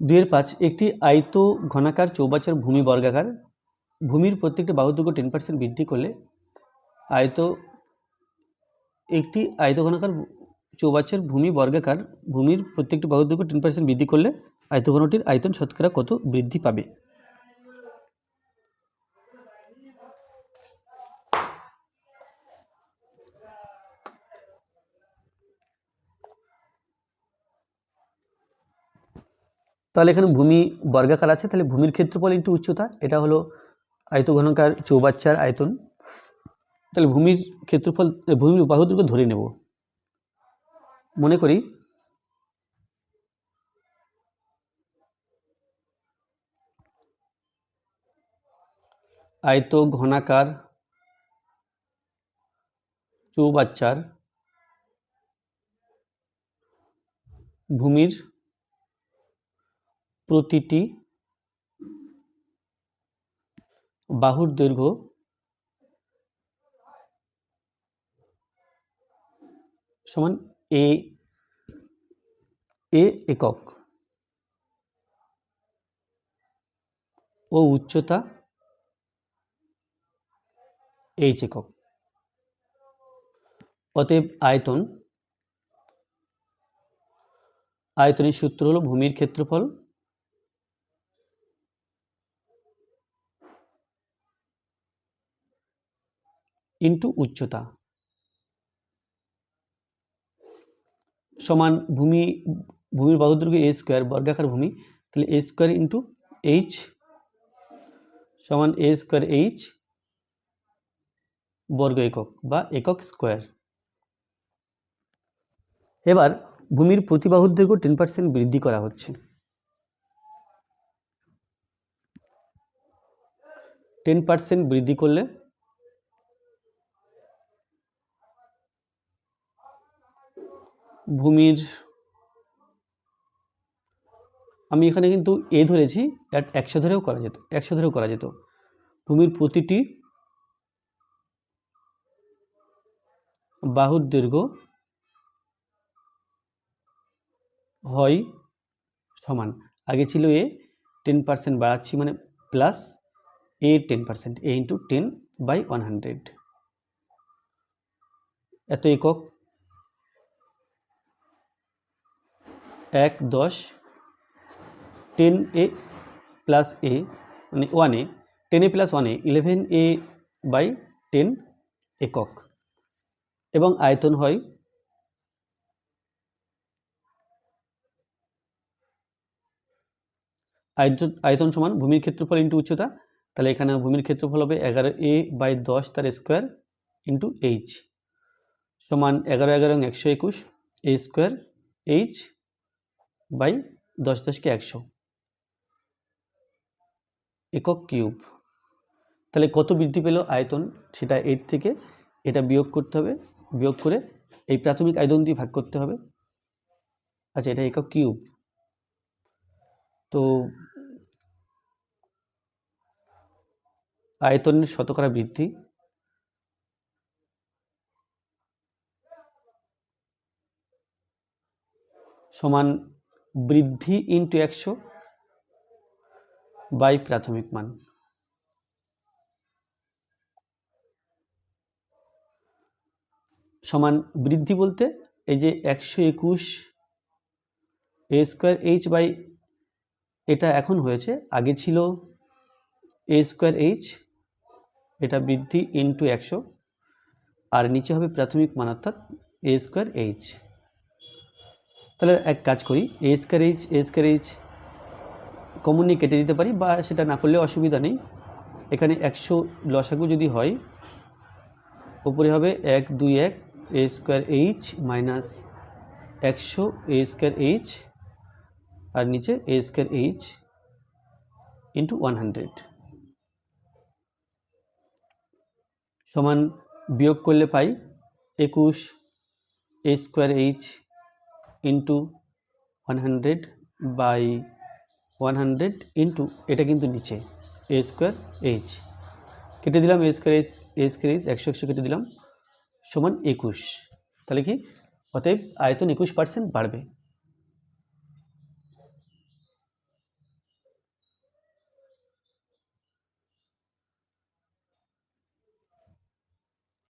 দুইয়ের পাঁচ, একটি আয়ত ঘনাকার চৌবাচার ভূমি বর্গাকার। ভূমির প্রত্যেকটি বাহুদুর্গ টেন পার্সেন্ট বৃদ্ধি করলে আয়ত, একটি আয়ত ঘনাকার চৌবাচার ভূমি বর্গাকার, ভূমির প্রত্যেকটি বাহুদুর্গ টেন পার্সেন্ট বৃদ্ধি করলে আয়ত ঘনটির আয়তন শতকরা কত বৃদ্ধি পাবে? তাহলে এখানে ভূমি বর্গাকার আছে, তাহলে ভূমির ক্ষেত্রফল ইন্টু উচ্চতা, এটা হলো আয়ত আয়তঘনকার চৌবাচ্চার আয়তন। তাহলে ভূমির ক্ষেত্রফল, ভূমির বাহুদৈর্ঘ্য ধরে নেব। মনে করি আয়ত ঘনাকার চৌবাচ্চার ভূমির প্রতিটি বাহুর দৈর্ঘ্য সমান এ এ একক ও উচ্চতা এইচ একক। অতএব আয়তন, আয়তনের সূত্র হলো ভূমির ক্ষেত্রফল ইন্টু উচ্চতা। সমান ভূমি, ভূমির বাহুদৈর্ঘ্য এ স্কোয়ার বর্গাকার ভূমি, তাহলে এ স্কোয়ার ইন্টু এইচ সমান এ স্কোয়ার এইচ বর্গ একক বা একক স্কোয়ার এবার ভূমির প্রতিবাহুর টেন পার্সেন্ট বৃদ্ধি করা হচ্ছে। টেন পার্সেন্ট বৃদ্ধি করলে ভূমির আমি এখানে কিন্তু এ ধরেছি, এক- একশো ধরেও করা যেত, একশো ধরেও করা যেত। ভূমির প্রতিটি বাহুর দৈর্ঘ্য হয় সমান। আগে ছিল এ, টেন পার্সেন্ট বাড়াচ্ছি মানে plus a ten percent, a into ten by one hundred. এত একক এক, দশ টেন এ প্লাস এ মানে one ten a plus one eleven a by ten একক। এবং আয়তন হয় আয়তন আয়তন সমান ভূমির ক্ষেত্রফল ইন্টু উচ্চতা। তাহলে এখানে ভূমির ক্ষেত্রফল হবে এগারো এ বাই দশ তার স্কোয়ার ইন্টু এইচ সমান এগারো এগারো একশো একুশ এ স্কোয়ার এইচ বাই দশ দশকে একশো। একক কিউব। তাহলে কত বৃদ্ধি পেল আয়তন? সেটা এইট থেকে এটা বিয়োগ করতে হবে। বিয়োগ করে এই প্রাথমিক আয়তন দিয়ে ভাগ করতে হবে। আচ্ছা এটা একক কিউব। তো আয়তনের শতকরা বৃদ্ধি। সমান বৃদ্ধি ইন্টু একশো বাই প্রাথমিক মান। সমান বৃদ্ধি বলতে এই যে একশো একুশ এ স্কোয়ার এইচ বাই এটা এখন হয়েছে, আগে ছিল এ স্কোয়ার এইচ এটা বৃদ্ধি ইন্টু একশো, আর নিচে হবে প্রাথমিক মান অর্থাৎ এ স্কোয়ার এইচ তাহলে এক কাজ করি a square h a square h commonly কেটে দিতে পারি বা সেটা না করলে অসুবিধা নেই। এখানে একশো লসাগু যদি হয়, উপরে হবে এক, দুই, এক এ স্কোয়ার এইচ মাইনাস একশো এ স্কোয়ার এইচ আর নিচে a square h into one hundred সমান বিয়োগ করলে পাই একুশ a square h into one hundred by one hundred into এটা কিন্তু নিচে এ স্কোয়ার এইচ কেটে দিলাম a square h a square h একশো একশো কেটে দিলাম, সমান একুশ। তাহলে কি? অতএব আয়তন একুশ পার্সেন্ট বাড়বে।